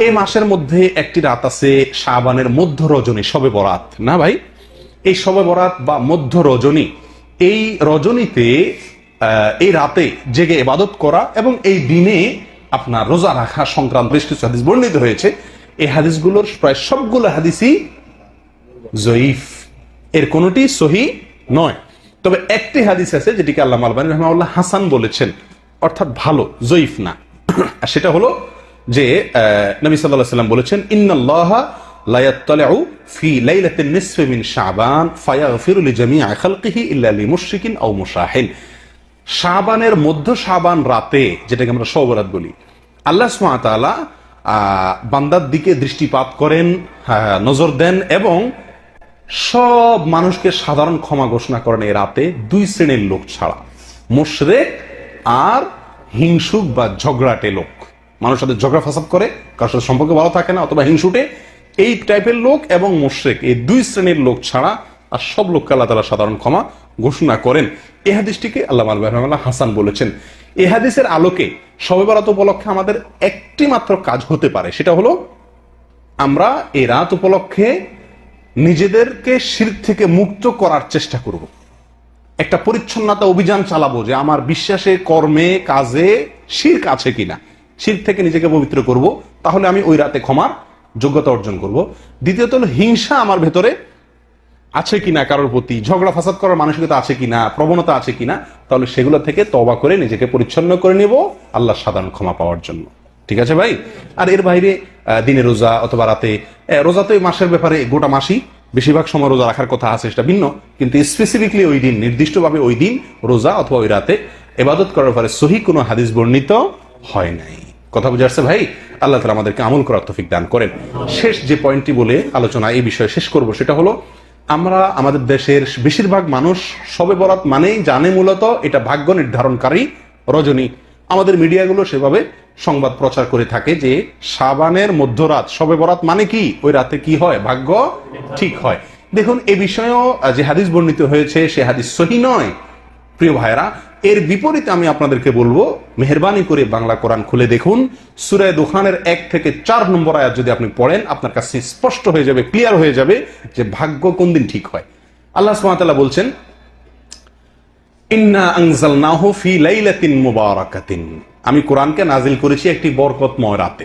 এই মাসের মধ্যে একটি রাত আছে শাবানের মধ্য রজনী সবে বরাত। না ভাই? এই সবে বরাত বা মধ্য রজনী, এই রজনীতে এই রাতে জেগে এবাদত করা এবং এই দিনে আপনার রোজা রাখা সংক্রান্ত বেশ কিছু হাদিস বর্ণিত হয়েছে। এই হাদিসগুলোর প্রায় সবগুলো হাদিসই জয়ীফ। এর কোনটি সহি নয়। তবে একটি হাদিস আছে যেটিকে আল্লাহ আলবানী রহমাউল্লাহ হাসান বলেছেন, অর্থাৎ ভালো, জয়ীফ না। আর সেটা হলো যে নবী সাল্লাহ সাল্লাম বলেছেন, ইন্নাল্লাহ ফি মধ্য রাতে, যেটাকে আমরা বলি বান্দার দিকে দৃষ্টিপাত করেন নজর দেন এবং সব মানুষকে সাধারণ ক্ষমা ঘোষণা করেন এই রাতে দুই শ্রেণির লোক ছাড়া, মুশরেক আর হিংসুক বা ঝগড়াটে লোক। মানুষের সাথে ঝগড়া ফাসাদ করে, কারোর সাথে সম্পর্ক ভালো থাকে না অথবা হিংসুটে, এই টাইপের লোক এবং মুশরেক এই দুই শ্রেণির লোক ছাড়া আর সব লোককে আল্লাহ তালা সাধারণ ক্ষমা ঘোষণা করেন। এই হাদিসটিকে আল্লাহ আল্লাহ হাসান বলেছেন। এই হাদিসের আলোকে সবে বরাত উপলক্ষে আমাদের একটি মাত্র কাজ হতে পারে, সেটা হলো আমরা এই রাত উপলক্ষে নিজেদেরকে শির থেকে মুক্ত করার চেষ্টা করব। একটা পরিচ্ছন্নতা অভিযান চালাবো যে আমার বিশ্বাসে, কর্মে, কাজে শির্ক আছে কিনা। শির থেকে নিজেকে পবিত্র করব, তাহলে আমি ওই রাতে ক্ষমার যোগ্যতা অর্জন করব। দ্বিতীয়ত হলো হিংসা আমার ভেতরে আছে কিনা, কারোর প্রতি ঝগড়া ফাসাদ করার মানসিকতা আছে কিনা, প্রবণতা আছে কিনা, তাহলে সেগুলো থেকে তবা করে নিজেকে পরিচ্ছন্ন করে নেব আল্লাহ সাধারণ ক্ষমা পাওয়ার জন্য। ঠিক আছে ভাই? আর এর বাইরে দিনে রোজা অথবা রাতে রোজা তো এই মাসের ব্যাপারে গোটা মাসই বেশিরভাগ সময় রোজা রাখার কথা আছে, সেটা ভিন্ন। কিন্তু স্পেসিফিকলি ওই দিন, নির্দিষ্টভাবে ওই দিন রোজা অথবা ওই রাতে এবাদত করার ব্যাপারে সহি কোনো হাদিস বর্ণিত হয় নাই। কথা বুঝে আসছে, ভাই? আল্লাহ তালা আমাদেরকে আমল করার তফিক দান করেন। শেষ যে পয়েন্টটি বলে আলোচনা এই বিষয়ে শেষ করব, সেটা হলো, আমরা আমাদের দেশের বেশিরভাগ মানুষ সবে বরাত মানেই জানে মূলত এটা ভাগ্য নির্ধারণকারী রজনী। আমাদের মিডিয়াগুলো সেভাবে সংবাদ প্রচার করে থাকে যে সাবানের মধ্যরাত সবে বরাত মানে কি? ওই রাতে কি হয়? ভাগ্য ঠিক হয়। দেখুন, এ বিষয়েও যে হাদিস বর্ণিত হয়েছে, সে হাদিস সহি নয়। প্রিয় ভাইরা এর বিপরীতে আমি আপনাদেরকে বলব, মেহরবানি করে বাংলা কোরআন খুলে দেখুন। সুরায় দোকানের এক থেকে চার নম্বর আয়াত যদি আপনি পড়েন, আপনার কাছে স্পষ্ট হয়ে যাবে ক্লিয়ার হয়ে যাবে যে ভাগ্য কোন দিন ঠিক হয়। আল্লাহ সুবহানাহু বলছেন আমি কোরআনকে নাজিল করেছি একটি বরকতময় রাতে।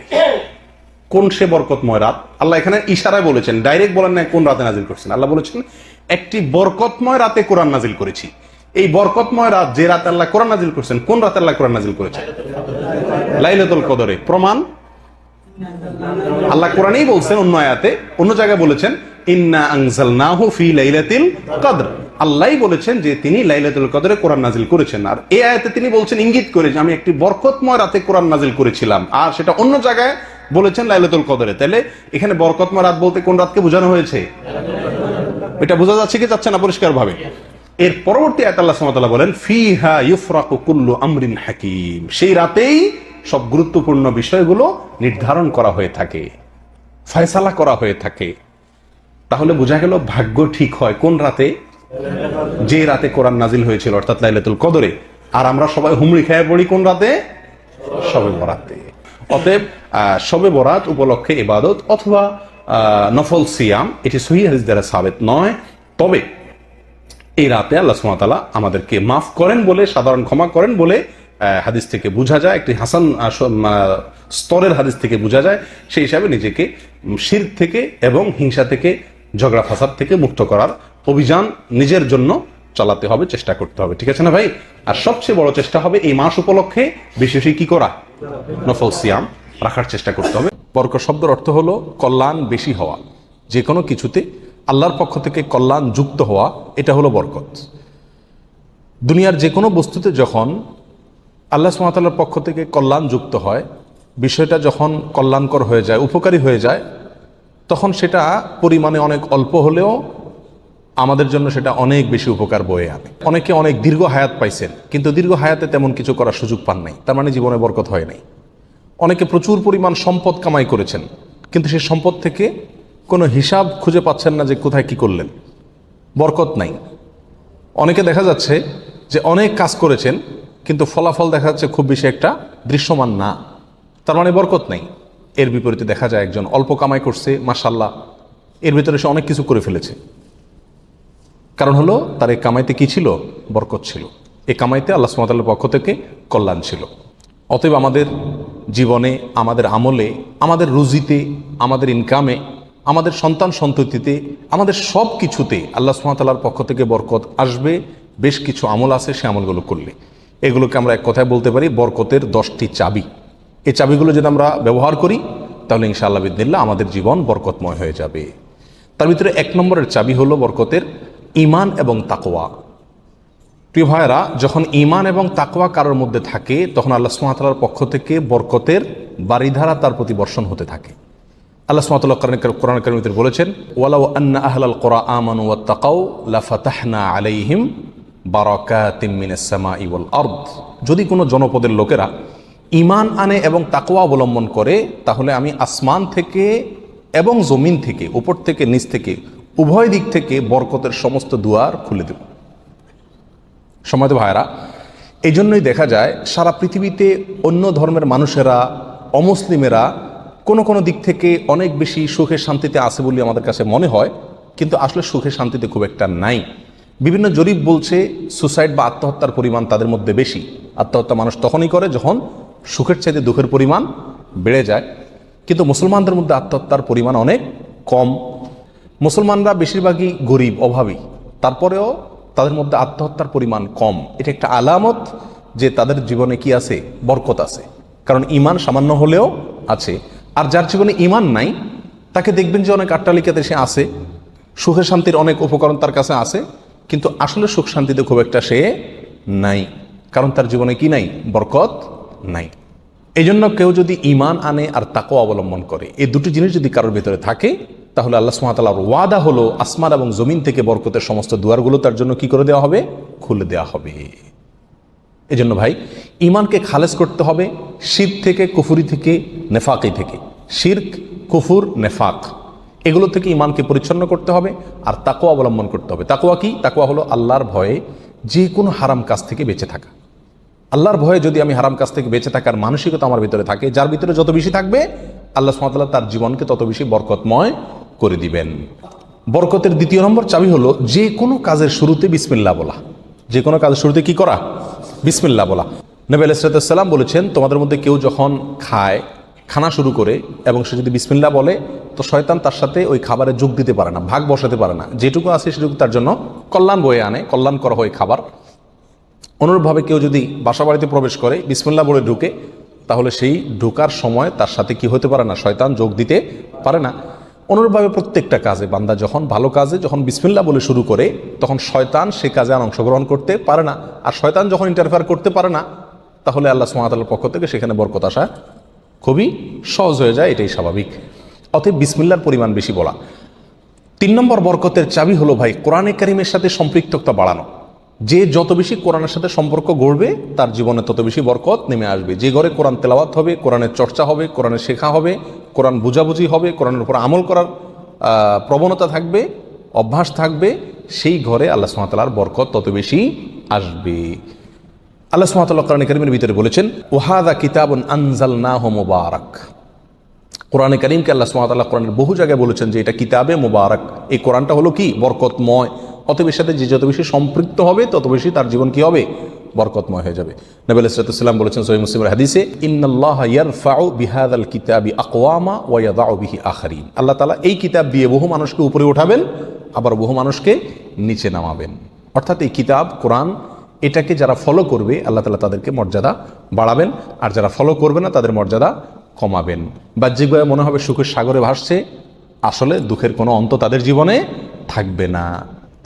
কোন সে বরকতময় রাত? আল্লাহ এখানে ইশারায় বলেছেন, ডাইরেক্ট বলেন না কোন রাতে নাজিল করছেন। আল্লাহ বলেছেন, একটি বরকতময় রাতে কোরআন নাজিল করেছি। এই বরকতময় রাত যে রাত আল্লাহ কোরআন নাজিল করছেন, কোন রাত আল্লাহ কোরআন নাজিল করেছেন লাইলাতুল কদরে। প্রমাণ? আল্লাহ কোরআনেই বলছেন অন্য আয়াতে, অন্য জায়গায় বলেছেন, ইন্না আনজালনাহু ফি লাইলাতিল কদর। আল্লাহই বলেছেন যে তিনি লাইলাতুল কদরে কোরআন নাজিল করেছেন। আর এই আয়াতে তিনি বলছেন, ইঙ্গিত করে যে আমি একটি বরকতময় রাতে কোরআন নাজিল করেছিলাম। আর সেটা অন্য জায়গায় বলেছেন লাইলাতুল কদরে। তাহলে এখানে বরকতময় রাত বলতে কোন রাতকে বোঝানো হয়েছে? এটা বোঝা যাচ্ছে কি যাচ্ছে না পরিষ্কার ভাবে এর পরবর্তী আয়াত আল্লাহ সুবহানাহু ওয়া তাআলা বলেন, ফিহা ইউফরাকু আমরিন হাকিম। সেই রাতেই সব গুরুত্বপূর্ণ বিষয়গুলো নির্ধারণ করা হয়ে থাকে, ফয়সালা করা হয়ে থাকে। তাহলে বোঝা গেল ভাগ্য ঠিক হয় কোন রাতে? যে রাতে কোরআন নাজিল হয়েছিল, অর্থাৎ লাইলাতুল কদরে। আর আমরা সবাই হুমড়ি খেয়ে পড়ি কোন রাতে? সবে বরাতে। অতএব শবে বরাত উপলক্ষে ইবাদত অথবা নফল সিয়াম, এটি সহি হাদিস দ্বারা সাবেত নয়। তবে এই রাতে আল্লাহ সুমাতালা আমাদেরকে মাফ করেন বলে সাধারণ ক্ষমা করেন বলে হাদিস থেকে বোঝা যায় একটি হাসান আহ, স্তরের হাদিস থেকে বোঝা যায় সেই হিসাবে নিজেকে শির থেকে এবং হিংসা থেকে ঝগড়া ফাসাদ থেকে মুক্ত করার অভিযান নিজের জন্য চালাতে হবে চেষ্টা করতে হবে। ঠিক আছে না ভাই? আর সবচেয়ে বড় চেষ্টা হবে এই মাস উপলক্ষে বেশি বেশি কি করা? নফল সিয়াম রাখার চেষ্টা করতে হবে। বরকত শব্দের অর্থ হলো কল্যাণ বেশি হওয়া। যে কোনো কিছুতে আল্লাহর পক্ষ থেকে কল্যাণ যুক্ত হওয়া, এটা হলো বরকত। দুনিয়ার যে কোনো বস্তুতে যখন আল্লাহ সুমাতাল্লার পক্ষ থেকে কল্যাণ যুক্ত হয়, বিষয়টা যখন কল্যাণকর হয়ে যায়, উপকারী হয়ে যায়, তখন সেটা পরিমাণে অনেক অল্প হলেও আমাদের জন্য সেটা অনেক বেশি উপকার বয়ে আনে। অনেকে অনেক দীর্ঘ হায়াত পাইছেন, কিন্তু দীর্ঘ হায়াতে তেমন কিছু করার সুযোগ পান নাই, তার মানে জীবনে বরকত হয় নাই। অনেকে প্রচুর পরিমাণ সম্পদ কামাই করেছেন, কিন্তু সেই সম্পদ থেকে কোনো হিসাব খুঁজে পাচ্ছেন না যে কোথায় কি করলেন। বরকত নাই। অনেকে দেখা যাচ্ছে যে অনেক কাজ করেছেন, কিন্তু ফলাফল দেখা যাচ্ছে খুব বেশি একটা দৃশ্যমান না। তার মানে বরকত নাই। এর বিপরীতে দেখা যায় একজন অল্প কামাই করছে মাসাল্লাহ এর ভিতরে সে অনেক কিছু করে ফেলেছে। কারণ হলো, তার এই কামাইতে কি ছিল? বরকত ছিল। এ কামাইতে আল্লাহ সুমতাল্লার পক্ষ থেকে কল্যাণ ছিল। অতএব আমাদের জীবনে, আমাদের আমলে, আমাদের রুজিতে, আমাদের ইনকামে আমাদের সন্তান সন্ততিতে, আমাদের সব কিছুতে আল্লাহ সুমতাল্লার পক্ষ থেকে বরকত আসবে, বেশ কিছু আমল আছে সে আমলগুলো করলে। এগুলোকে আমরা এক কথায় বলতে পারি বরকতের দশটি চাবি। এই চাবিগুলো যদি আমরা ব্যবহার করি, তাহলে ইনশাআল্লাহ বিদিল্লা আমাদের জীবন বরকতময় হয়ে যাবে। তার ভিতরে এক নম্বরের চাবি হলো বরকতের ইমান এবং তাকোয়া প্রিয় ভাইয়েরা, যখন ইমান এবং তাকোয়া কারোর মধ্যে থাকে, তখন আল্লাহ সুমাতালার পক্ষ থেকে বরকতের বাড়িধারা তার প্রতি বর্ষণ হতে থাকে। আল্লাহ সুমাতাল্লাহ কোরআন করিমিতে বলেছেন, ওয়ালাউ আন্না আহলাল কোরআ আমানু ওয়া তাকাউ লাফাতাহনা আলাইহিম বারাকাতিম মিনাস সামাই ওয়াল আরদ। যদি কোনো জনপদের লোকেরা ইমান আনে এবং তাকওয়া অবলম্বন করে, তাহলে আমি আসমান থেকে এবং জমিন থেকে, উপর থেকে, নিচ থেকে, উভয় দিক থেকে বরকতের সমস্ত দুয়ার খুলে দেব। সময় ভাইরা এই জন্যই দেখা যায় সারা পৃথিবীতে অন্য ধর্মের মানুষেরা, অমুসলিমেরা কোনো কোনো দিক থেকে অনেক বেশি সুখে শান্তিতে আছে বলে আমাদের কাছে মনে হয়, কিন্তু আসলে সুখে শান্তিতে খুব একটা নাই। বিভিন্ন জরিপ বলছে সুসাইড বা আত্মহত্যার পরিমাণ তাদের মধ্যে বেশি। আত্মহত্যা মানুষ তখনই করে যখন সুখের চাইতে দুঃখের পরিমাণ বেড়ে যায়। কিন্তু মুসলমানদের মধ্যে আত্মহত্যার পরিমাণ অনেক কম। মুসলমানরা বেশিরভাগই গরিব, অভাবী। তারপরেও তাদের মধ্যে আত্মহত্যার পরিমাণ কম। এটা একটা আলামত যে তাদের জীবনে কি আছে? বরকত আছে। কারণ ইমান সামান্য হলেও আছে। আর যার জীবনে ইমান নাই, তাকে দেখবেন যে অনেক আট্টালিকাতে সে আছে, সুখে শান্তির অনেক উপকরণ তার কাছে আছে, কিন্তু আসলে সুখ শান্তিতে খুব একটা সে নাই। কারণ তার জীবনে কি নাই? বরকত নাই। এই জন্য কেউ যদি ইমান আনে আর তাকেও অবলম্বন করে, এই দুটি জিনিস যদি কারোর ভিতরে থাকে, তাহলে আল্লাহ সুমাতালার ওয়াদা হলো আসমান এবং জমিন থেকে বরকতের সমস্ত দুয়ারগুলো তার জন্য কি করে দেওয়া হবে? খুলে দেওয়া হবে। এই জন্য ভাই ইমানকে খালেজ করতে হবে শির থেকে, কুফুরি থেকে, নেফাকি থেকে। শির্ক, কুফুর, নেফাক। এগুলো থেকে ইমানকে পরিচ্ছন্ন করতে হবে আর তাকুয়া অবলম্বন করতে হবে। তাকুয়া কি? তাকুয়া হলো আল্লাহর ভয়ে যে কোনো হারাম কাজ থেকে বেঁচে থাকা। আল্লাহর ভয়ে যদি আমি হারাম কাজ থেকে বেঁচে থাকার মানসিকতা আমার ভিতরে থাকে, যার ভিতরে যত বেশি থাকবে, আল্লাহ সুমাতাল্লাহ তার জীবনকে তত বেশি বরকতময় করে দিবেন। বরকতের দ্বিতীয় নম্বর চাবি হলো যে কোনো কাজের শুরুতে বিসমিল্লা বলা। যে কোনো কাজের শুরুতে কি করা? বিসমিল্লা বলা। নবী আলাইসালাম বলেছেন, তোমাদের মধ্যে কেউ যখন খায়, খানা শুরু করে এবং সে যদি বিসমিল্লা বলে, তো শয়তান তার সাথে ওই খাবারে যোগ দিতে পারে না, ভাগ বসাতে পারে না। যেটুকু আছে সেটুকু তার জন্য কল্যাণ বয়ে আনে, কল্যাণ করা হয় খাবার। অনুরূপভাবে কেউ যদি বাসা বাড়িতে প্রবেশ করে, বিসমুল্লাহ বলে ঢুকে, তাহলে সেই ঢোকার সময় তার সাথে কি হতে পারে না, শয়তান যোগ দিতে পারে না। অনুরূপভাবে প্রত্যেকটা কাজে, বান্দা যখন ভালো কাজে, যখন বিসমিল্লা বলে শুরু করে, তখন শয়তান সে কাজে আর অংশগ্রহণ করতে পারে না। আর শয়তান যখন ইন্টারফেয়ার করতে পারে না, তাহলে আল্লাহ সুমাতাল্লার পক্ষ থেকে সেখানে বরকত আসা খুবই সহজ হয়ে যায়, এটাই স্বাভাবিক। অতএব বিসমিল্লার পরিমাণ বেশি বলা। তিন নম্বর বরকতের চাবি হলো ভাই, কোরআনে কারিমের সাথে সম্পৃক্ততা বাড়ানো। যে যত বেশি কোরআনের সাথে সম্পর্ক গড়বে, তার জীবনে তত বেশি বরকত নেমে আসবে। যে ঘরে কোরআন তেলাওয়াত হবে, কোরআনের চর্চা হবে, কোরআনের শেখা হবে কোরআন বুঝাবুঝি হবে, কোরআনের উপর আমল করার প্রবণতা থাকবে, অভ্যাস থাকবে, সেই ঘরে আল্লাহ সুমাতালার বরকত তত বেশি আসবে। আল্লাহ সুমাতাল্লাহ কোরআন করিমের ভিতরে বলেছেন ওহাদা কিতাবন আনজাল না মোবারক। কোরআনে করিমকে আল্লাহ সুমাতাল্লাহ কোরআনের বহু জায়গায় বলেছেন যে এটা কিতাবে মোবারক। এই কোরআনটা হলো কি? বরকতময়। অতএব এর সাথে যে যত বেশি সম্পৃক্ত হবে, তত বেশি তার জীবন কি হবে? বরকতময় হয়ে যাবে। নবী আলাইসালাম বলেছেন সহি মুসলিমের হাদিসে বিহাদ আল কিতাবি আকওয়ামা আখারিন। আল্লাহ তাআলা এই কিতাব দিয়ে বহু মানুষকে উপরে উঠাবেন আবার বহু মানুষকে নিচে নামাবেন। অর্থাৎ এই কিতাব, কোরআন, এটাকে যারা ফলো করবে, আল্লাহ তালা তাদেরকে মর্যাদা বাড়াবেন, আর যারা ফলো করবে না, তাদের মর্যাদা কমাবেন। বাহ্যিকভাবে মনে হবে সুখের সাগরে ভাসছে, আসলে দুঃখের কোনো অন্ত তাদের জীবনে থাকবে না।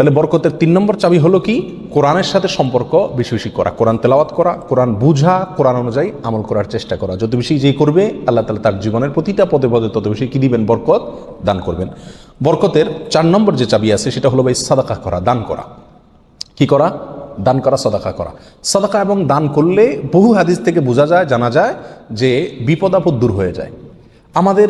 তাহলে বরকতের তিন নম্বর চাবি হলো কি? কোরআনের সাথে সম্পর্ক বেশি বেশি করা, কোরআন তেলাওয়াত করা, কোরআন বুঝা, কোরআন অনুযায়ী আমল করার চেষ্টা করা। যত বেশি যেই করবে, আল্লাহ তালা তার জীবনের প্রতিটা পদে পদে তত বেশি কি দিবেন? বরকত দান করবেন। বরকতের চার নম্বর যে চাবি আছে, সেটা হলো ভাই সাদাকা করা, দান করা। কি করা? দান করা, সদাকা করা। সদাকা এবং দান করলে বহু হাদিস থেকে বোঝা যায়, জানা যায় যে বিপদ আপদ দূর হয়ে যায়। আমাদের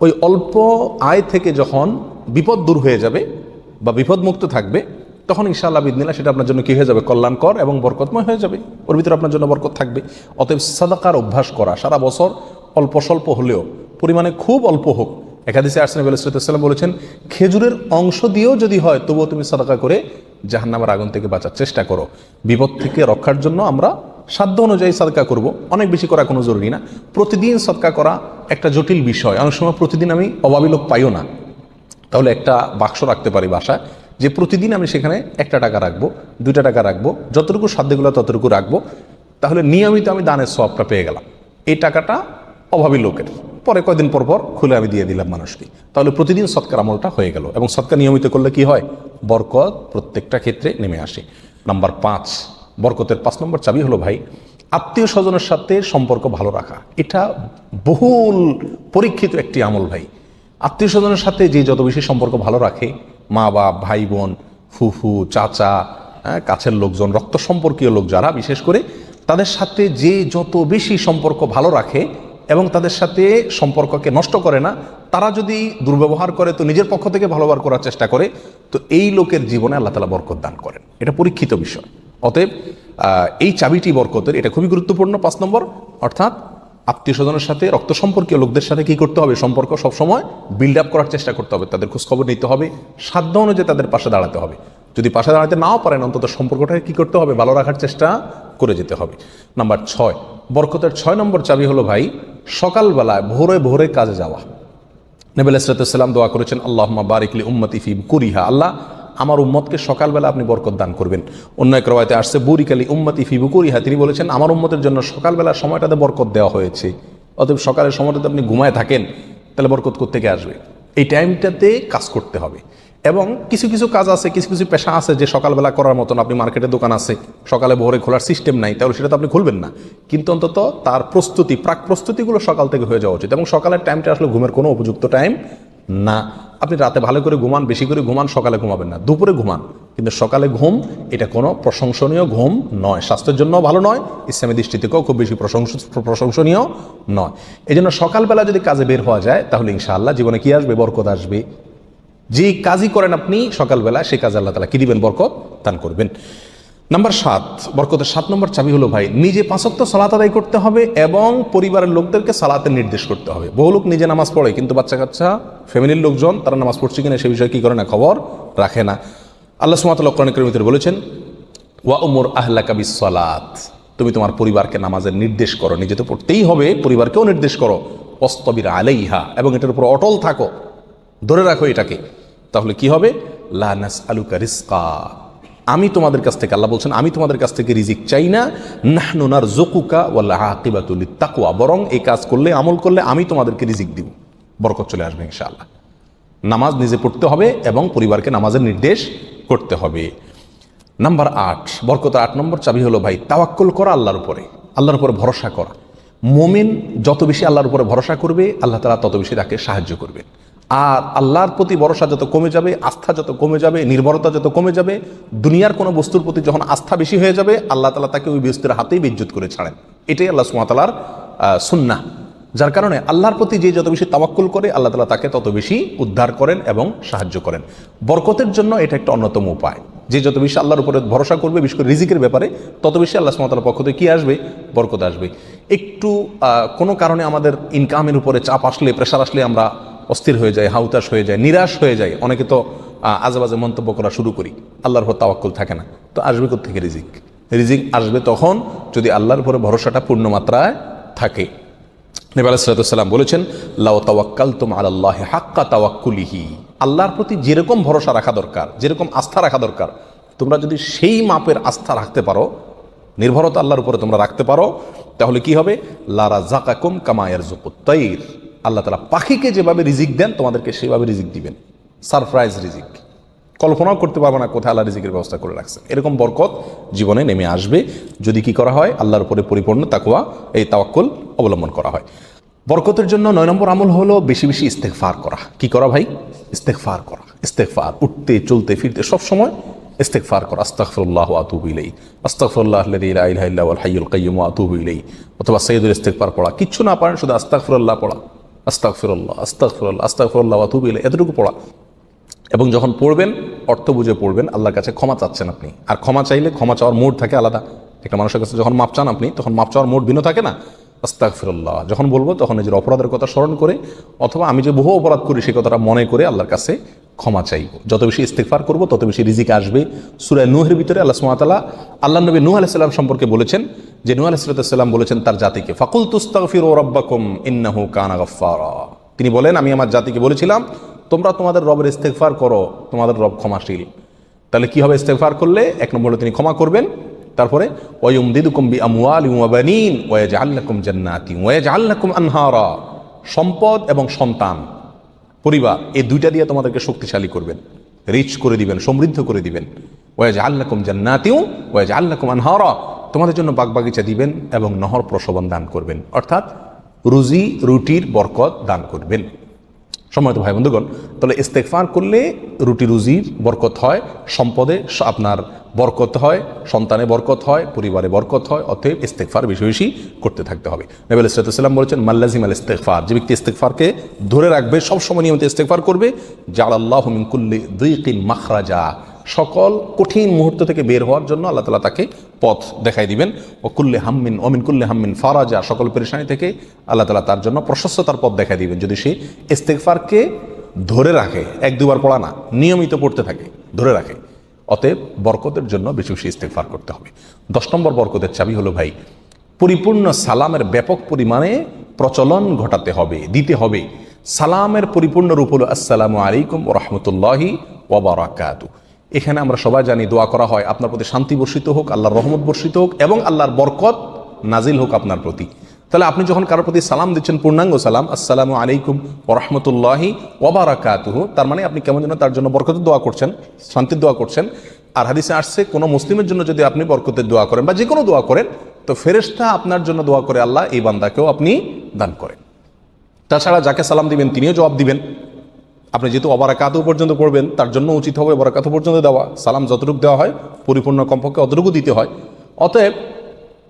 ওই অল্প আয় থেকে যখন বিপদ দূর হয়ে যাবে বা বিপদ মুক্ত থাকবে, তখন ইনশাআল্লাহ বিদিনিল্লাহ সেটা আপনার জন্য কী হয়ে যাবে? কল্যাণকর এবং বরকতময় হয়ে যাবে। ওর ভিতরে আপনার জন্য বরকত থাকবে। অতএব সাদাকার অভ্যাস করা, সারা বছর অল্প স্বল্প হলেও, পরিমাণে খুব অল্প হোক। একাদিসে আসলাম আলাইসাল্লাম বলেছেন, খেজুরের অংশ দিয়েও যদি হয়, তবুও তুমি সাদাকা করে জাহান্নামের আগুন থেকে বাঁচার চেষ্টা করো। বিপদ থেকে রক্ষার জন্য আমরা সাধ্য অনুযায়ী সাদকা করব। অনেক বেশি করা কোনো জরুরি না। প্রতিদিন সদকা করা একটা জটিল বিষয়। অনেক সময় প্রতিদিন আমি অভাবী লোক পাইও না। তাহলে একটা বাক্স রাখতে পারি বাসায়, যে প্রতিদিন আমি সেখানে একটা টাকা রাখব, দুইটা টাকা রাখব, যতটুকু সাধ্যগুলো ততটুকু রাখব। তাহলে নিয়মিত আমি দানের সবটা পেয়ে গেলাম। এই টাকাটা অভাবী লোকের। পরে কয়দিন পর পর খুলে আমি দিয়ে দিলাম মানুষকে। তাহলে প্রতিদিন সৎকার আমলটা হয়ে গেল। এবং সৎকার নিয়মিত করলে কি হয়? বরকত প্রত্যেকটা ক্ষেত্রে নেমে আসে। নাম্বার পাঁচ বরকতের পাঁচ নম্বর চাবি হলো ভাই আত্মীয় স্বজনের সাথে সম্পর্ক ভালো রাখা। এটা বহুল পরীক্ষিত একটি আমল ভাই। আত্মীয় স্বজনের সাথে যে যত বেশি সম্পর্ক ভালো রাখে মা বাপ ভাই বোন ফুফু চাচা হ্যাঁ, কাছের লোকজন রক্ত সম্পর্কীয় লোক যারা বিশেষ করে তাদের সাথে যে যত বেশি সম্পর্ক ভালো রাখে এবং তাদের সাথে সম্পর্ককে নষ্ট করে না তারা যদি দুর্ব্যবহার করে তো নিজের পক্ষ থেকে ভালোবার করার চেষ্টা করে তো এই লোকের জীবনে আল্লাহ তালা বরকত দান করেন। এটা পরীক্ষিত বিষয়। অতএব এই চাবিটি বরকতের, এটা খুবই গুরুত্বপূর্ণ, পাঁচ নম্বর। অর্থাৎ, আত্মীয় স্বজনের সাথে রক্ত সম্পর্কীয় লোকদের সাথে কি করতে হবে? সম্পর্ক সবসময় বিল্ড আপ করার চেষ্টা করতে হবে। তাদের খোঁজখবর নিতে হবে। সাধ্য অনুযায়ী তাদের পাশে দাঁড়াতে হবে। যদি পাশে দাঁড়াতে নাও পারেন, অন্তত সম্পর্কটাকে কি করতে হবে? ভালো রাখার চেষ্টা করে যেতে হবে। নাম্বার ছয়, বরকতের ছয় নম্বর চাবি হলো ভাই, সকালবেলায়, ভোরে ভোরে কাজে যাওয়া। নবী আলাইসালাম দোয়া করেছেন আল্লাহ বারিকলি উম্মতি ফি কুরিহা আল্লাহ আমার উম্মতকে সকালবেলা আপনি বরকত দান করবেন। অন্য এক রবায়তে আসছে, বুরিকালি উম্মতি ফি বুকুরিহা তিনি বলেছেন, আমার উম্মতের জন্য সকালবেলার সময়টাতে বরকত দেওয়া হয়েছে। অতএব সকালের সময়টাতে আপনি ঘুমায় থাকেন, তাহলে বরকত কোথেকে আসবে? এই টাইমটাতে কাজ করতে হবে। এবং কিছু কিছু কাজ আছে, কিছু কিছু পেশা আছে যে সকালবেলা করার মতন আপনি মার্কেটে দোকান আছে, সকালে ভোরে খোলার সিস্টেম নাই, তাহলে সেটা তো আপনি খুলবেন না। কিন্তু অন্তত তার প্রস্তুতি, প্রাক প্রস্তুতিগুলো সকাল থেকে হয়ে যাওয়া উচিত। এবং সকালের টাইমটা আসলে ঘুমের কোনো উপযুক্ত টাইম না। আপনি রাতে ভালো করে ঘুমান, বেশি করে ঘুমান, সকালে ঘুমাবেন না। দুপুরে ঘুমান। কিন্তু সকালে ঘুম, এটা কোনো প্রশংসনীয় ঘুম নয়। স্বাস্থ্যের জন্য ভালো নয়, ইসলামী দৃষ্টিতেও খুব বেশি প্রশংস প্রশংসনীয় নয়। এই জন্য সকালবেলা যদি কাজে বের হওয়া যায়, তাহলে ইনশাআল্লাহ জীবনে কি আসবে? বরকত আসবে। যে কাজই করেন আপনি, সকালবেলা সেই কাজে আল্লাহ তালা কী দিবেন? বরকত দান করবেন। নাম্বার সাত, বরকতের সাত নম্বর চাবি হলো ভাই, নিজে পাঁচক্ত সালাত আদায় করতে হবে এবং পরিবারের লোকদেরকে সালাতের নির্দেশ করতে হবে। বহু লোক নিজে নামাজ পড়ে, কিন্তু বাচ্চা কাচ্চা, ফ্যামিলির লোকজন, তারা নামাজ পড়ছে কিনা সে বিষয়ে কী করে না খবর রাখে না। আল্লাহ সুমাতাল কোরআন করিম ভিতরে বলেছেন, ওয়া উমর আহ্লা কাবিস সালাত তুমি তোমার পরিবারকে নামাজের নির্দেশ করো, নিজে তো পড়তেই হবে, পরিবারকেও নির্দেশ করো। অস্তবির আলাইহা এবং এটার উপর অটল থাকো, ধরে রাখো এটাকে। তাহলে কি হবে? লানাস আলুকা রিস্কা আমি তোমাদের কাছ থেকে, আল্লাহ বলছেন, আমি তোমাদের কাছ থেকে রিজিক চাই না। নাহনুনার জকুকা ওয়াল্লা আকিবাতুল তাকুয়া বরং এই কাজ করলে, আমল করলে আমি তোমাদেরকে রিজিক দিব। বরকত চলে আসবে ইনশাআল্লাহ। নামাজ নিজে পড়তে হবে এবং পরিবারকে নামাজের নির্দেশ করতে হবে। নাম্বার আট বরকতের আট নম্বর চাবি হলো, ভাই, তাওয়াক্কুল করা আল্লাহর উপরে। আল্লাহর উপরে ভরসা করা। মোমিন যত বেশি আল্লাহর উপরে ভরসা করবে, আল্লাহ তালা তত বেশি তাকে সাহায্য করবে আর আল্লাহর প্রতি ভরসা যত কমে যাবে, আস্থা যত কমে যাবে, নির্ভরতা যত কমে যাবে, দুনিয়ার কোনো বস্তুর প্রতি যখন আস্থা বেশি হয়ে যাবে, আল্লাহ তালা তাকে ওই বস্তুর হাতেই বিদ্যুৎ করে ছাড়েন। এটাই আল্লাহ সুমাতালার সুন্না যার কারণে আল্লাহর প্রতি যে যত বেশি তাওয়াক্কুল করে, আল্লাহ তালা তাকে তত বেশি উদ্ধার করেন এবং সাহায্য করেন। বরকতের জন্য এটা একটা অন্যতম উপায়। যে যত বেশি আল্লাহর উপরে ভরসা করবে, বিশেষ করে রিজিকের ব্যাপারে, তত বেশি আল্লাহ সুমতালার পক্ষ থেকে কী আসবে? বরকত আসবে। একটু কোনো কারণে আমাদের ইনকামের উপরে চাপ আসলে প্রেশার আসলে আমরা অস্থির হয়ে যায় হাউতাস হয়ে যায়, নিরাশ হয়ে যায়। অনেকে তো আজেবাজে মন্তব্য করা শুরু করি, আল্লাহর উপর তাওয়াক্কুল থাকে না। তো আসবে থেকে রিজিক? রিজিক আসবে তখন যদি আল্লাহর উপরে ভরসাটা পূর্ণ মাত্রায় থাকে। নবী আলাইসালাম বলেছেন লাও তাওয়াক্কাল তুম আল্লাহ হাক্কা তাওয়াক্কুলিহি। আল্লাহর প্রতি যেরকম ভরসা রাখা দরকার, যেরকম আস্থা রাখা দরকার, তোমরা যদি সেই মাপের আস্থা রাখতে পারো, নির্ভরতা আল্লাহর উপরে তোমরা রাখতে পারো, তাহলে কি হবে? লারা জাকাকুম কামায়ের জকুত্তাইর আল্লাহ তালা পাখিকে যেভাবে রিজিক দেন, তোমাদেরকে সেভাবে রিজিক দিবেন। সারপ্রাইজ রিজিক। কল্পনাও করতে পারব না কোথায় আল্লাহ রিজিকের ব্যবস্থা করে রাখছেন এরকম বরকত জীবনে নেমে আসবে। যদি কি করা হয়, আল্লাহর উপরে পরিপূর্ণ তাকুয়া এই তাওয়াক্কুল অবলম্বন করা হয়। বরকতের জন্য নয় নম্বর আমল হলো বেশি বেশি ইস্তেকফার করা। কি করা ভাই? ইস্তেকফার করা। ইস্তেকফার উঠতে, চলতে, ফিরতে সব সময় ইস্তেকফার করা। আস্তাগফিরুল্লাহ ওয়া আতুবু ইলাইহি। আস্তাগফিরুল্লাহ আল্লাযী লা ইলাহা ইল্লা হুয়াল হাইয়ুল কাইয়্যুম ওয়া আতুবু ইলাইহি। অথবা সাইয়্যিদুল ইস্তেগফার পড়া। কিচ্ছু না পারেন, শুধু আস্তাগফিরুল্লাহ পড়া। আস্তাগফিরুল্লাহ আস্তাগফিরুল্লাহ আস্তাগফিরুল্লাহ ওয়া আতুবু ইলাইহি, এতটুকু পড়া। এবং যখন পড়বেন, অর্থ বুঝে পড়বেন, আল্লাহর কাছে ক্ষমা চাচ্ছেন আপনি। আর ক্ষমা চাইলে ক্ষমা চাওয়ার মোড থাকে আলাদা। একটা মানুষের কাছে যখন মাপ চান আপনি, তখন মাপ চাওয়ার মোড ভিন্ন থাকে না? আস্তাক ফিরল্লাহ যখন বলব, তখন নিজের অপরাধের কথা স্মরণ করে, অথবা আমি যে বহু অপরাধ করি, সেই কথাটা মনে করে আল্লাহর কাছে ক্ষমা চাইব যত বেশি ইস্তেকফার করব, তত বেশি রিজিক আসবে। সুরায় নুহের ভিতরে আল্লাহ সুমাতালা আল্লাহ নবী নুহ আলাইসাল্লাম সম্পর্কে বলেছেন যে নুহ আলাইসাল্লাম বলেছেন তার জাতিকে ফাকুল তুস্তাগফির ও রব্বাকুম ইন্নাহু কানা গফফারা। তিনি বলেন, আমি আমার জাতিকে বলেছিলাম, তোমরা তোমাদের রবের ইস্তেগফার করো, তোমাদের রব ক্ষমাশীল। তাহলে কি হবে ইস্তেগফার করলে? এক নম্বরে তিনি ক্ষমা করবেন। তারপরে, ওয়ায়ুমদিদুকুম বি আমওয়ালি ওয়া বানিন ওয়াজআল লাকুম জান্নাতি ওয়াজআল লাকুম আনহারা। সম্পদ এবং সন্তান পরিবার, এই দুইটা দিয়ে তোমাদেরকে শক্তিশালী করবেন। রিচ করে দিবেন, সমৃদ্ধ করে দিবেন। ওয়াজ আল্লাকুম জান্নাতিউ ওয়াজ আল্লাকুম আনহারা। তোমাদের জন্য বাগবাগিচা দিবেন এবং নহর প্রসবন দান করবেন। অর্থাৎ রুজি, রুটির বরকত দান করবেন। সম্মানিত ভাই বন্ধুগণ, তাহলে ইস্তেকফার করলে রুটি রুজি বরকত হয়, সম্পদে আপনার বরকত হয়, সন্তানে বরকত হয়, পরিবারে বরকত হয়, অতএব ইস্তেকফার বেশি বেশি করতে থাকতে হবে। নবী আলাইসাল্লাম বলেছেন মাল্লাজিম আল ইস্তেকফার যে ব্যক্তি ইস্তেকফারকে ধরে রাখবে, সবসময় নিয়মিত ইস্তেকফার করবে জাল আল্লাহ মিনকুল্লি দুইকিন মাখরাজা। সকল কঠিন মুহূর্ত থেকে বের হওয়ার জন্য আল্লাহ তালা তাকে পথ দেখাই দিবেন। ও কুল্লে হাম্মিন অমিন কুল্লে হাম্মিন ফারাজা, সকল পেরেশানি থেকে আল্লাহ তালা তার জন্য প্রশস্ততার পথ দেখাই দিবেন। যদি সে ইস্তেকফারকে ধরে রাখে, এক দুবার পড়া না, নিয়মিত পড়তে থাকে, ধরে রাখে, অতএব বরকতের জন্য বেশি বেশি ইস্তেকফার করতে হবে। দশ নম্বর বরকতের চাবি হলো, ভাই, পরিপূর্ণ সালামের ব্যাপক পরিমাণে প্রচলন ঘটাতে হবে, দিতে হবে। সালামের পরিপূর্ণ রূপ হলো, আসসালামু আলাইকুম রহমতুল্লাহি ওবরাকাতু এখানে আমরা সবাই জানি দোয়া করা হয়, আপনার প্রতি শান্তি বর্ষিত হোক, আল্লাহর রহমত বর্ষিত হোক এবং আল্লাহর বরকত নাজিল হোক আপনার প্রতি। তাহলে আপনি যখন কারোর প্রতি সালাম দিচ্ছেন, পূর্ণাঙ্গ সালাম, আসসালামু আলাইকুম ও রহমতুল্লাহি ওবরাকাতুহু তার মানে আপনি কেমন যেন তার জন্য বরকতের দোয়া করছেন, শান্তির দোয়া করছেন। আর হাদিসে আসছে, কোনো মুসলিমের জন্য যদি আপনি বরকতের দোয়া করেন বা যে কোনো দোয়া করেন, তো ফেরেশতা আপনার জন্য দোয়া করে আল্লাহ এই বান্দাকেও আপনি দান করেন। তাছাড়া যাকে সালাম দিবেন, তিনিও জবাব দিবেন। আপনি যেহেতু অবারাকাতু পর্যন্ত পড়বেন, তার জন্য উচিত হবে অবারাকাতু পর্যন্ত দেওয়া। সালাম যতটুকু দেওয়া হয়, পরিপূর্ণ কমপক্ষে অতটুকু দিতে হয়। অতএব,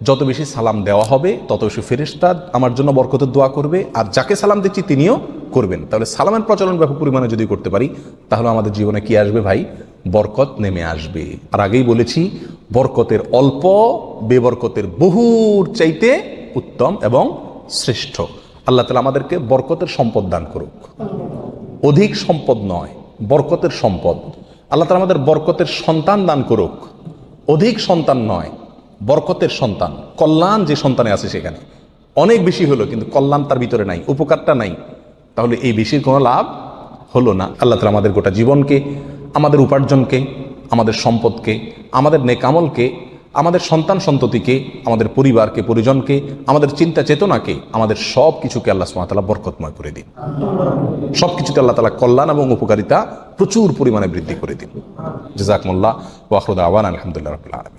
যত বেশি সালাম দেওয়া হবে, তত বেশি ফেরেশতা আমার জন্য বরকতের দোয়া করবে, আর যাকে সালাম দিচ্ছি তিনিও করবেন। তাহলে সালামের প্রচলন ব্যাপক পরিমাণে যদি করতে পারি, তাহলে আমাদের জীবনে কি আসবে ভাই? বরকত নেমে আসবে। আর আগেই বলেছি, বরকতের অল্প, বেবরকতের বহুর চাইতে উত্তম এবং শ্রেষ্ঠ। আল্লাহ তালা আমাদেরকে বরকতের সম্পদ দান করুক। অধিক সম্পদ নয়, বরকতের সম্পদ। আল্লাহ তালা আমাদের বরকতের সন্তান দান করুক। অধিক সন্তান নয়, বরকতের সন্তান। কল্যাণ যে সন্তানে আছে সেখানে। অনেক বেশি হলো, কিন্তু কল্যাণ তার ভিতরে নাই, উপকারটা নাই। তাহলে এই বেশির কোনো লাভ হলো না। আল্লাহ তালা আমাদের গোটা জীবনকে, আমাদের উপার্জনকে, আমাদের সম্পদকে, আমাদের নেকামলকে আমাদের সন্তান সন্ততিকে, আমাদের পরিবারকে, পরিজনকে, আমাদের চিন্তা চেতনাকে, আমাদের সব কিছুকে আল্লাহ সুমাতালা বরকতময় করে দিন। সব কিছুতে আল্লাহ তালা কল্যাণ এবং উপকারিতা প্রচুর পরিমাণে বৃদ্ধি করে দিন। জেজাকমল্লা ওয়াহরুদ আওয়ান আলহামদুলিল্লাহ রবিল্লা আলমী